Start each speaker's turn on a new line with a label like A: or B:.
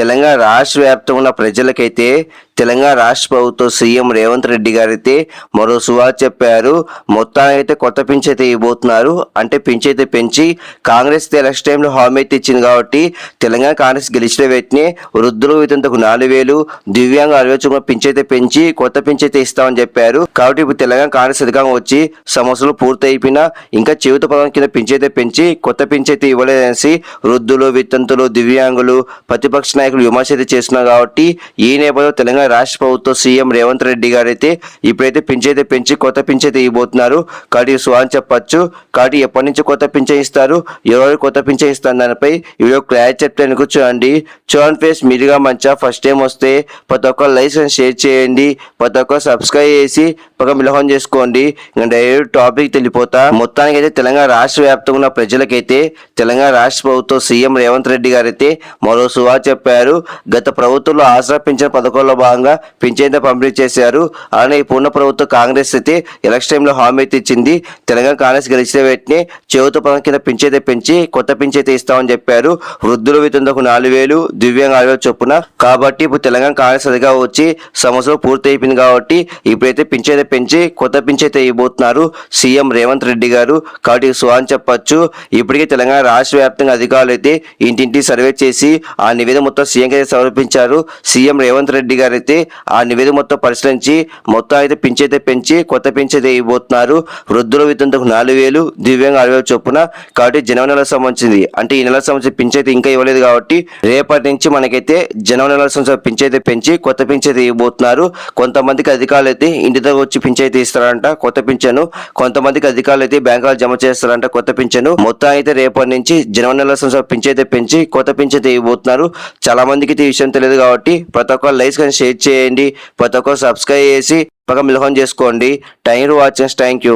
A: తెలంగాణ రాష్ట్ర వ్యాప్తంగా ఉన్న ప్రజలకైతే తెలంగాణ రాష్ట్ర ప్రభుత్వ సీఎం రేవంత్ రెడ్డి గారు అయితే మరో సువార్ చెప్పారు. మొత్తానికి అయితే కొత్త పింఛ్ అయితే ఇవ్వబోతున్నారు. అంటే పింఛ్ అయితే పెంచి కాంగ్రెస్ ఎలక్షన్ టైంలో హామీ అయితే ఇచ్చింది కాబట్టి తెలంగాణ కాంగ్రెస్ గెలిచిన వెంటనే వృద్ధులు వితంతకు నాలుగు వేలు దివ్యాంగ అరవై పింఛ్ అయితే పెంచి కొత్త పింఛ్ అయితే ఇస్తామని చెప్పారు. కాబట్టి ఇప్పుడు తెలంగాణ కాంగ్రెస్ అధికారం వచ్చి సమస్యలు పూర్తి అయిపోయినా ఇంకా చెవిత పదం కింద పింఛ్ అయితే పెంచి కొత్త పింఛ్ అయితే ఇవ్వలేదనేసి వృద్ధులు వితంతులు దివ్యాంగులు ప్రతిపక్ష నాయకులు విమర్శ అయితే చేస్తున్నారు కాబట్టి ఈ నేపథ్యంలో తెలంగాణ రాష్ట్ర ప్రభుత్వ సీఎం రేవంత్ రెడ్డి గారు అయితే ఇప్పుడైతే పింఛైతే పెంచి కొత్త పింఛైతే ఇవ్వబోతున్నారు. కాబట్టి అని చెప్పచ్చు. కాబట్టి ఎప్పటి నుంచి కొత్త పింఛన్ ఇస్తారు? ఎవరు కొత్త పింఛన్ ఇస్తారు? దానిపై వీడియో క్లారిటీ చెప్తాను చూడండి. చూడండి ఫేస్ మీరుగా మంచిగా ఫస్ట్ టైం వస్తే ప్రతి ఒక్క లైసెన్స్ షేర్ చేయండి. ప్రతి ఒక్క సబ్స్క్రైబ్ చేసి పక్క మిలహం చేసుకోండి. ఇంకా డైరెక్ట్ టాపిక్ తెలిపోతా. మొత్తానికి అయితే తెలంగాణ రాష్ట్ర వ్యాప్తంగా ఉన్న ప్రజలకైతే తెలంగాణ రాష్ట్ర ప్రభుత్వం సీఎం రేవంత్ రెడ్డి గారు అయితే మరో సువా చెప్పారు. గత ప్రభుత్వంలో ఆసరా పింఛన్ పథకంలో భాగంగా పింఛన్ పంపిణీ చేశారు. అలానే ఈ పూర్ణ ప్రభుత్వం కాంగ్రెస్ అయితే ఎలక్షన్ టైంలో హామీ అయితే ఇచ్చింది. తెలంగాణ కాంగ్రెస్ గెలిచిన వెంటనే చేయుత పథకం కింద పింఛన్ పెంచి కొత్త పింఛన్ ఇస్తామని చెప్పారు. వృద్ధుల వితందకు నాలుగు వేలు దివ్యాంగ ఆరు వేలు చొప్పున. కాబట్టి ఇప్పుడు తెలంగాణ కాంగ్రెస్ అదిగా వచ్చి సమస్యలు పూర్తి అయిపోయింది కాబట్టి ఇప్పుడైతే పింఛన్ పెంచి కొత్త పింఛన్ ఇవ్వబోతున్నారు సీఎం రేవంత్ రెడ్డి గారు. కాబట్టి సుహాన్ చెప్పచ్చు. ఇప్పటికే తెలంగాణ రాష్ట్ర వ్యాప్తంగా అధికారులు అయితే ఇంటింటి సర్వే చేసి ఆ నివేదిక మొత్తం సీఎం అయితే సమర్పించారు. సీఎం రేవంత్ రెడ్డి గారు అయితే ఆ నివేదిక మొత్తం పరిశీలించి మొత్తం అయితే పింఛైతే పెంచి కొత్త పింఛైతే ఇవ్వబోతున్నారు. వృద్ధుల వితంతకు నాలుగు వేలు దివ్యాంగ ఆరు వేలు చొప్పున. కాబట్టి జనవరి నెలకు సంబంధించింది. అంటే ఈ నెలకు సంబంధించిన పింఛైతే అయితే ఇంకా ఇవ్వలేదు కాబట్టి రేపటి నుంచి మనకైతే జనవరి నెలకు సంబంధించిన పింఛైతే పెంచి కొత్త పింఛైతే ఇవ్వబోతున్నారు. కొంతమందికి అధికారులు అయితే ఇంటి దగ్గర వచ్చి పింఛైతే ఇస్తారంట కొత్త పింఛను. కొంతమందికి అధికారులు అయితే బ్యాంకులు జమ చేస్తారంట కొత్త పింఛను. మొత్తం అయితే రేపటి నుంచి జనవరి నెల సంవత్సరం పింఛైతే పెంచి కొత్త పింఛైతే ఇవ్వబోతున్నారు. చాలా మందికి అయితే ఈ విషయం తెలియదు కాబట్టి ప్రతి ఒక్క లైక్స్ కానీ షేర్ చేయండి ప్రతి ఒక్క సబ్స్క్రైబ్ చేసి పక్క మిలహం చేసుకోండి. Time watch thank you.